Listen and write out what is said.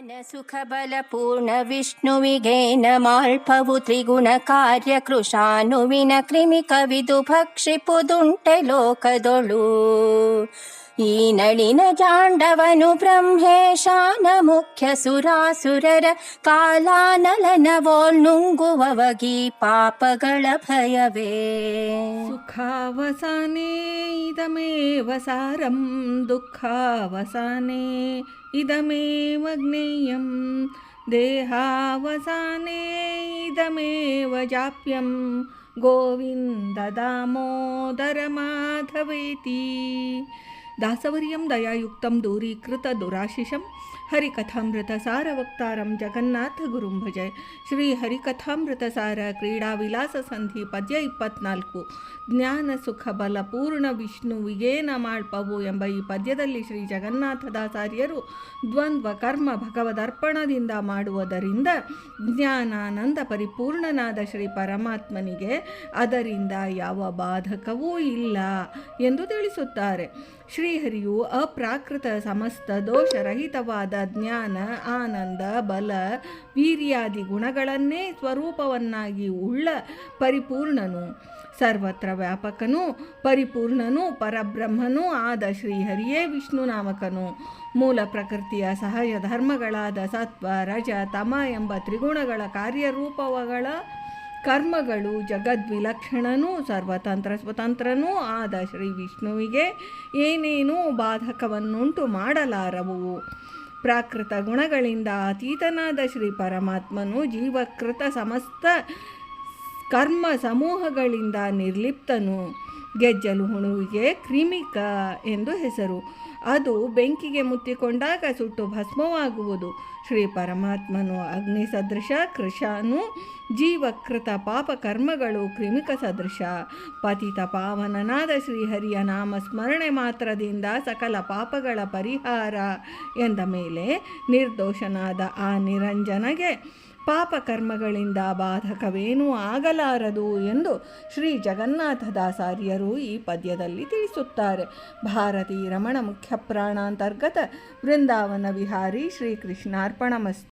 ಜ್ಞಾನ ಸುಖ ಬಲ ಪೂರ್ಣ ವಿಷ್ಣುವಿಗೆ ನಮಾಳ್ಪವು ತ್ರಿಗುಣ ಕಾರ್ಯ ಕೃಷಾನುವಿನ ಕ್ರಿಮಿ ಕವಿದು ಭಕ್ಷಿಪುದುಂಟೆ ಲೋಕದೊಳು ಈ ನಳಿನ ಜಾಂಡವನು ಬ್ರಹ್ಮೇಶಾನ ಮುಖ್ಯ ಸುರಾಸುರರ ಕಾಲಾನಲನವೋಳ್ ನುಂಗುವವಗಿ ಪಾಪಗಳ ಭಯವೇ ಸುಖಾವಸಾನೆ ಇದಮೇವ ಸಾರಂ ದುಃಖಾವಸಾನೆ ಇದಮೇವ ಜ್ಞೇಯಂ ದೇಹಾವಸಾನೆ ಇದಮೇವ ಜಾಪ್ಯಂ ಗೋವಿಂದ ದಾಸವರ್ಯಂ ದಯಾಯುಕ್ತಂ ದೂರೀಕೃತ ದುರಾಶಿಷಂ ಹರಿಕಥಾಮೃತ ಸಾರವಕ್ತಾರಂ ಜಗನ್ನಾಥ ಗುರುಂ ಭಜೆ. ಶ್ರೀ ಹರಿಕಥಾಮೃತ ಸಾರ ಕ್ರೀಡಾ ವಿಲಾಸ ಸಂಧಿ ಪದ್ಯ ಇಪ್ಪತ್ನಾಲ್ಕು. ಜ್ಞಾನ, ಸುಖ, ಬಲ, ಪೂರ್ಣ ವಿಷ್ಣುವಿಗೆ ಮಾಳ್ಪವು ಎಂಬ ಈ ಪದ್ಯದಲ್ಲಿ ಶ್ರೀ ಜಗನ್ನಾಥದಾಚಾರ್ಯರು ದ್ವಂದ್ವ, ಕರ್ಮ ಭಗವದರ್ಪಣದಿಂದ ಮಾಡುವುದರಿಂದ ಜ್ಞಾನಾನಂದ ಪರಿಪೂರ್ಣನಾದ ಶ್ರೀ ಪರಮಾತ್ಮನಿಗೆ ಅದರಿಂದ ಯಾವ ಬಾಧಕವೂ ಇಲ್ಲ ಎಂದು ತಿಳಿಸುತ್ತಾರೆ. ಶ್ರೀಹರಿಯು ಅಪ್ರಾಕೃತ ಸಮಸ್ತ ದೋಷರಹಿತವಾದ ಜ್ಞಾನ, ಆನಂದ, ಬಲ, ವೀರ್ಯಾದಿ ಗುಣಗಳನ್ನೇ ಸ್ವರೂಪವನ್ನಾಗಿ ಉಳ್ಳ ಪರಿಪೂರ್ಣನು. ಸರ್ವತ್ರ ವ್ಯಾಪಕನೂ, ಪರಿಪೂರ್ಣನೂ, ಪರಬ್ರಹ್ಮನೂ ಆದ ಶ್ರೀಹರಿಯೇ ವಿಷ್ಣು ನಾಮಕನು. ಮೂಲ ಪ್ರಕೃತಿಯ ಸಹಜ ಧರ್ಮಗಳಾದ ಸತ್ವ, ರಜ, ತಮ ಎಂಬ ತ್ರಿಗುಣಗಳ ಕಾರ್ಯರೂಪಗಳ ಕರ್ಮಗಳು, ಜಗದ್ವಿಲಕ್ಷಣನೂ, ಸರ್ವತಂತ್ರ ಸ್ವತಂತ್ರನೂ ಆದ ಶ್ರೀ ವಿಷ್ಣುವಿಗೆ ಏನೇನೂ ಬಾಧಕವನ್ನುಂಟು ಮಾಡಲಾರವು. ಪ್ರಾಕೃತ ಗುಣಗಳಿಂದ ಅತೀತನಾದ ಶ್ರೀ ಪರಮಾತ್ಮನು ಜೀವಕೃತ ಸಮಸ್ತ ಕರ್ಮ ಸಮೂಹಗಳಿಂದ ನಿರ್ಲಿಪ್ತನು. ಗೆಜ್ಜಲು ಹುಣುವಿಗೆ ಕ್ರಿಮಿಕ ಎಂದು ಹೆಸರು. ಅದು ಬೆಂಕಿಗೆ ಮುತ್ತಿಕೊಂಡಾಗ ಸುಟ್ಟು ಭಸ್ಮವಾಗುವುದು. ಶ್ರೀ ಪರಮಾತ್ಮನು ಅಗ್ನಿ ಸದೃಶ ಕೃಶಾನು ಜೀವಕೃತ ಪಾಪ ಕರ್ಮಗಳು ಕ್ರಿಮಿಕ ಸದೃಶ. ಪತಿತ ಪಾವನನಾದ ಶ್ರೀಹರಿಯ ನಾಮ ಸ್ಮರಣೆ ಮಾತ್ರದಿಂದ ಸಕಲ ಪಾಪಗಳ ಪರಿಹಾರ ಎಂದ ಮೇಲೆ ನಿರ್ದೋಷನಾದ ಆ ನಿರಂಜನಗೆ ಪಾಪ ಕರ್ಮಗಳಿಂದ ಬಾಧಕವೇನೂ ಆಗಲಾರದು ಎಂದು ಶ್ರೀ ಜಗನ್ನಾಥದಾಸಾರ್ಯರು ಈ ಪದ್ಯದಲ್ಲಿ ತಿಳಿಸುತ್ತಾರೆ. ಭಾರತೀ ರಮಣ ಮುಖ್ಯ ಪ್ರಾಣಾಂತರ್ಗತ ವೃಂದಾವನ ವಿಹಾರಿ ಶ್ರೀಕೃಷ್ಣಾರ್ಪಣಮಸ್ತು.